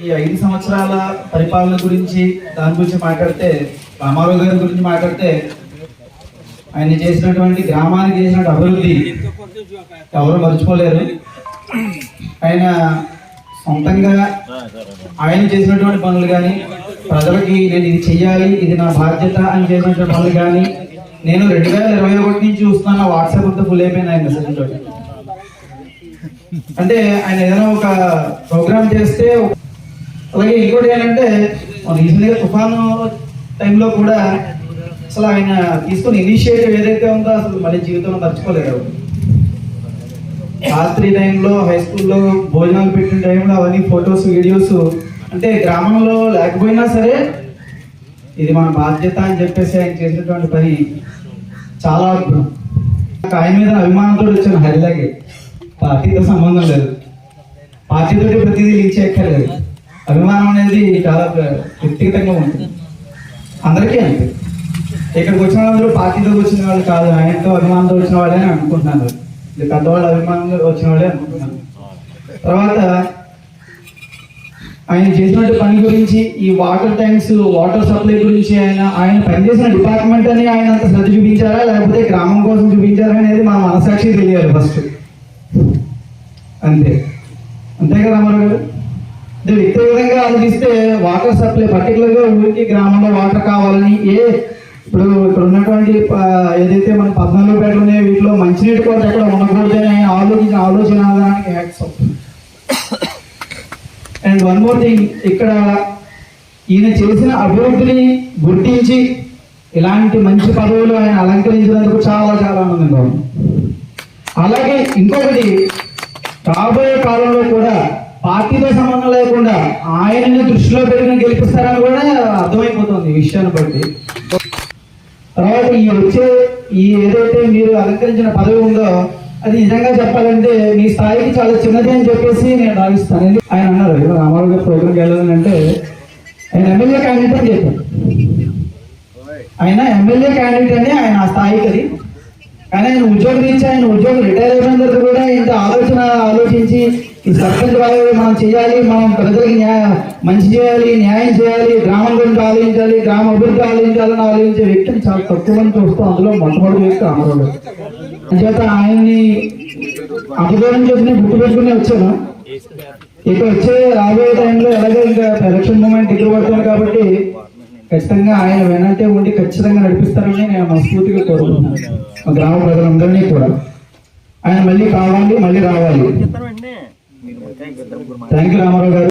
ఈ ఐదు సంవత్సరాల పరిపాలన గురించి దాని గురించి మాట్లాడితే రామారావు గారి గురించి మాట్లాడితే ఆయన చేసినటువంటి గ్రామానికి చేసిన అభివృద్ధి ఎవరు మర్చిపోలేరు. ఆయన సొంతంగా ఆయన చేసినటువంటి పనులు కానీ ప్రజలకి నేను ఇది చెయ్యాలి ఇది నా బాధ్యత అని చేసినటువంటి పనులు కానీ నేను రెండు వేల ఇరవై ఒకటి నుంచి చూస్తున్నాను వాట్సాప్ అంతా ఫుల్ అయిపోయింది ఆయన మెసేజ్ అంటే ఆయన ఏదైనా ఒక ప్రోగ్రామ్ చేస్తే అలాగే ఇంకోటి ఏంటంటే రీసెంట్గా తుఫాను టైంలో కూడా అసలు ఆయన తీసుకున్న ఇనిషియేటివ్ ఏదైతే ఉందో అసలు మళ్ళీ జీవితంలో మర్చిపోలేరు. రాత్రి టైంలో హై స్కూల్లో భోజనాలు పెట్టిన టైంలో అవన్నీ ఫొటోస్ వీడియోస్ అంటే గ్రామంలో లేకపోయినా సరే ఇది మన బాధ్యత అని చెప్పేసి ఆయన చేసినటువంటి పని చాలా అద్భుతం. నాకు ఆయన మీద అభిమానంతో వచ్చిన హరిలాగే. పార్టీతో సంబంధం లేదు. పార్టీతో ప్రతిదీ లీచ్ ఎక్కర్లేదు అభిమానం అనేది చాలా వ్యక్తిగతంగా ఉంటుంది. అందరికీ అంతే. ఇక్కడికి వచ్చిన వాళ్ళు పార్టీతో వచ్చిన వాళ్ళు కాదు ఆయనతో అభిమానంతో వచ్చిన వాళ్ళే అని అనుకుంటున్నాను. పెద్దవాళ్ళు అభిమానంతో వచ్చిన వాళ్ళే అనుకుంటున్నాను. తర్వాత ఆయన చేసినట్టు పని గురించి ఈ వాటర్ ట్యాంక్స్ వాటర్ సప్లై గురించి ఆయన ఆయన పనిచేసిన డిపార్ట్మెంట్ అని ఆయన అంత శ్రద్ధ చూపించారా? లేకపోతే గ్రామం కోసం చూపించారా అనేది మన మనసాక్షి తెలియాలి ఫస్ట్. అంతే. అంతే కదా మరి గారు విధంగా వ్యక్తిగతంగా వాటర్ సప్లై పర్టికులర్గా ఊరికి గ్రామంలో వాటర్ కావాలని ఏ ఇప్పుడు ఇక్కడ ఉన్నటువంటి ఏదైతే మన పద్నాలుగు పేటలు ఉన్నాయో వీటిలో మంచినీటి కొరత ఎక్కడ ఉండకూడదని ఆలోచించిన ఆలోచన ఆధారానికి hats and one more thing ఇక్కడ ఈయన చేసిన అభివృద్ధిని గుర్తించి ఇలాంటి మంచి పదవులు ఆయన అలంకరించినందుకు చాలా చాలా ఆనందంగా ఉంది. అలాగే ఇంకొకటి రాబోయే కాలంలో కూడా పార్టీతో సంబంధం లేకుండా ఆయనని దృష్టిలో పెట్టుకుని గెలిపిస్తారని కూడా అర్థమైపోతుంది విషయాన్ని బట్టి. తర్వాత ఈ వచ్చే ఈ ఏదైతే మీరు అలంకరించిన పదవి ఉందో అది నిజంగా చెప్పాలంటే మీ స్థాయికి చాలా చిన్నది అని చెప్పేసి నేను భావిస్తాను. ఆయన అన్నారు "ఏదో రామారావు గారు ప్రోగ్రామ్కి వెళ్ళాలని అంటే ఆయన ఎమ్మెల్యే క్యాండిడేట్ అని చెప్పారు. ఆయన ఎమ్మెల్యే క్యాండిడేట్ అని ఆయన ఆ స్థాయికి అది. కానీ ఆయన ఉద్యోగం ఇచ్చి ఆయన ఉద్యోగం రిటైర్ అయిన తర్వాత కూడా ఇంత ఆలోచన ఆలోచించి ఈ సర్పంచ్ వాళ్ళు మనం చేయాలి మనం ప్రజలకి న్యాయ మంచి చేయాలి న్యాయం చేయాలి గ్రామం గురించి ఆలోచించాలి గ్రామ అభివృద్ధి ఆలోచించాలని ఆలోచించే వ్యక్తిని చాలా తక్కువ మంది చూస్తూ అందులో మొట్టమొదటి వ్యక్తి అమరుడు అంచేత ఆయన్ని అపదూరం చేసి గుర్తుపెట్టుకుని వచ్చాను. ఇక వచ్చే రాబోయే టైంలో ఎలాగో ఇంకా ఎలక్షన్ మూమెంట్ దగ్గర పడుతుంది కాబట్టి ఖచ్చితంగా ఆయన వెనంటే ఉండి ఖచ్చితంగా నడిపిస్తారని నేను మనస్ఫూర్తిగా కోరుకుంటున్నాను. మా గ్రామ ప్రజలందరినీ కూడా. ఆయన మళ్ళీ కావాలి మళ్ళీ రావాలి. థ్యాంక్ యూ రామారావు గారు.